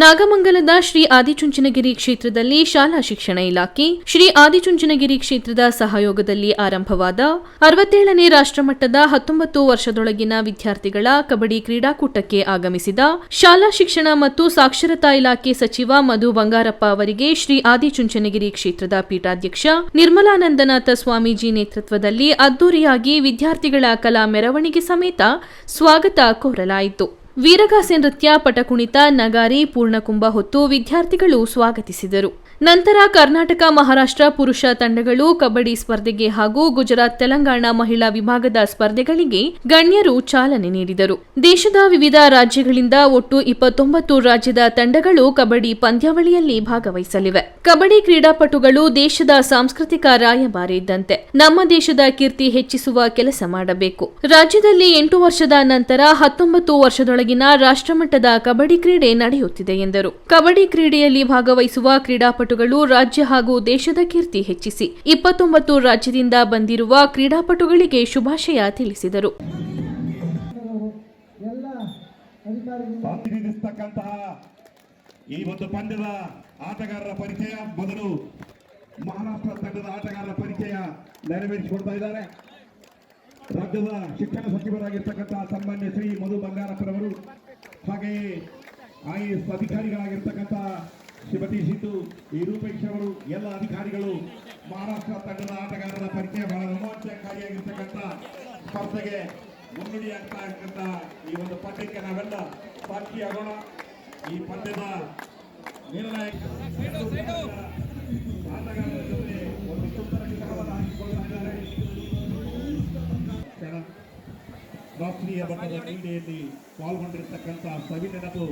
ನಾಗಮಂಗಲದ ಶ್ರೀ ಆದಿಚುಂಚನಗಿರಿ ಕ್ಷೇತ್ರದಲ್ಲಿ ಶಾಲಾ ಶಿಕ್ಷಣ ಇಲಾಖೆ, ಶ್ರೀ ಆದಿಚುಂಚನಗಿರಿ ಕ್ಷೇತ್ರದ ಸಹಯೋಗದಲ್ಲಿ ಆರಂಭವಾದ ಅರವತ್ತೇಳನೇ ರಾಷ್ಟ್ರಮಟ್ಟದ ಹತ್ತೊಂಬತ್ತು ವರ್ಷದೊಳಗಿನ ವಿದ್ಯಾರ್ಥಿಗಳ ಕಬಡ್ಡಿ ಕ್ರೀಡಾಕೂಟಕ್ಕೆ ಆಗಮಿಸಿದ ಶಾಲಾ ಶಿಕ್ಷಣ ಮತ್ತು ಸಾಕ್ಷರತಾ ಇಲಾಖೆ ಸಚಿವ ಮಧು ಬಂಗಾರಪ್ಪ ಅವರಿಗೆ ಶ್ರೀ ಆದಿಚುಂಚನಗಿರಿ ಕ್ಷೇತ್ರದ ಪೀಠಾಧ್ಯಕ್ಷ ನಿರ್ಮಲಾನಂದನಾಥ ಸ್ವಾಮೀಜಿ ನೇತೃತ್ವದಲ್ಲಿ ಅದ್ದೂರಿಯಾಗಿ ವಿದ್ಯಾರ್ಥಿಗಳ ಕಲಾ ಮೆರವಣಿಗೆ ಸಮೇತ ಸ್ವಾಗತ ಕೋರಲಾಯಿತು. ವೀರಗಾಸೆ ನೃತ್ಯ ಪಟಕುಣಿತ ನಗಾರಿ ಪೂರ್ಣಕುಂಭ ಹೊತ್ತು ವಿದ್ಯಾರ್ಥಿಗಳು ಸ್ವಾಗತಿಸಿದರು. ನಂತರ ಕರ್ನಾಟಕ, ಮಹಾರಾಷ್ಟ್ರ ಪುರುಷ ತಂಡಗಳು ಕಬಡ್ಡಿ ಸ್ಪರ್ಧೆಗೆ ಹಾಗೂ ಗುಜರಾತ್, ತೆಲಂಗಾಣ ಮಹಿಳಾ ವಿಭಾಗದ ಸ್ಪರ್ಧೆಗಳಿಗೆ ಗಣ್ಯರು ಚಾಲನೆ ನೀಡಿದರು. ದೇಶದ ವಿವಿಧ ರಾಜ್ಯಗಳಿಂದ ಒಟ್ಟು ಇಪ್ಪತ್ತೊಂಬತ್ತು ರಾಜ್ಯದ ತಂಡಗಳು ಕಬಡ್ಡಿ ಪಂದ್ಯಾವಳಿಯಲ್ಲಿ ಭಾಗವಹಿಸಲಿವೆ. ಕಬಡ್ಡಿ ಕ್ರೀಡಾಪಟುಗಳು ದೇಶದ ಸಾಂಸ್ಕೃತಿಕ ರಾಯಭಾರಿ ಇದ್ದಂತೆ ನಮ್ಮ ದೇಶದ ಕೀರ್ತಿ ಹೆಚ್ಚಿಸುವ ಕೆಲಸ ಮಾಡಬೇಕು. ರಾಜ್ಯದಲ್ಲಿ ಎಂಟು ವರ್ಷದ ನಂತರ ಹತ್ತೊಂಬತ್ತು ವರ್ಷದೊಳಗಿನ ರಾಷ್ಟ್ರಮಟ್ಟದ ಕಬಡ್ಡಿ ಕ್ರೀಡೆ ನಡೆಯುತ್ತಿದೆ ಎಂದರು. ಕಬಡ್ಡಿ ಕ್ರೀಡೆಯಲ್ಲಿ ಭಾಗವಹಿಸುವ ಕ್ರೀಡಾಪಟುಗಳು ರಾಜ್ಯ ಹಾಗೂ ದೇಶದ ಕೀರ್ತಿ ಹೆಚ್ಚಿಸಿ ಇಪ್ಪತ್ತೊಂಬತ್ತು ರಾಜ್ಯದಿಂದ ಬಂದಿರುವ ಕ್ರೀಡಾಪಟುಗಳಿಗೆ ಶುಭಾಶಯ ತಿಳಿಸಿದರು. ಈ ಒಂದು ಪಂದ್ಯದ ಆಟಗಾರರ ಪರಿಚಯ ಮೊದಲು ಮಹಾರಾಷ್ಟ್ರ ತಂಡದ ಆಟಗಾರರ ಪರಿಚಯ ನೆರವೇರಿಸಿಕೊಡ್ತಾ ಇದ್ದಾರೆ. ರಾಜ್ಯದ ಶಿಕ್ಷಣ ಸಚಿವರಾಗಿರ್ತಕ್ಕಂತಹ ಸನ್ಮಾನ್ಯ ಶ್ರೀ ಮಧು ಬಂಗಾರಪ್ಪರವರು, ಹಾಗೆಯೇ ಐ ಎಸ್ ಅಧಿಕಾರಿಗಳಾಗಿರ್ತಕ್ಕಂತಹ ಶ್ರೀಮತಿ ಸಿದ್ದು ಈ ರೂಪೇಶ್ ಅವರು, ಎಲ್ಲ ಅಧಿಕಾರಿಗಳು, ಮಹಾರಾಷ್ಟ್ರ ತಂಡದ ಆಟಗಾರರ ಪರಿಚಯ ಬಹಳ ರೋಮಾಂಚಕಾರಿಯಾಗಿರ್ತಕ್ಕಂಥ ಸ್ಪರ್ಧೆಗೆ ಮುನ್ನುಡಿಯಾಗ್ತಾ ಇರ್ತಕ್ಕಂಥ ಈ ಒಂದು ಪಂದ್ಯಕ್ಕೆ ನಾವೆಲ್ಲ ಸಾಕ್ಷಿಯಾಗೋಣ ಈ ಪಂದ್ಯದ ನಿರ್ಣಾಯಕ ಆಟಗಾರರ ಜೊತೆ ಒಂದು ಸುಂದರ ರಾಷ್ಟ್ರೀಯ ಮಟ್ಟದ ಕ್ರೀಡೆಯಲ್ಲಿ ಪಾಲ್ಗೊಂಡಿರ್ತಕ್ಕಂಥ ಸವಿ ನೆನಪು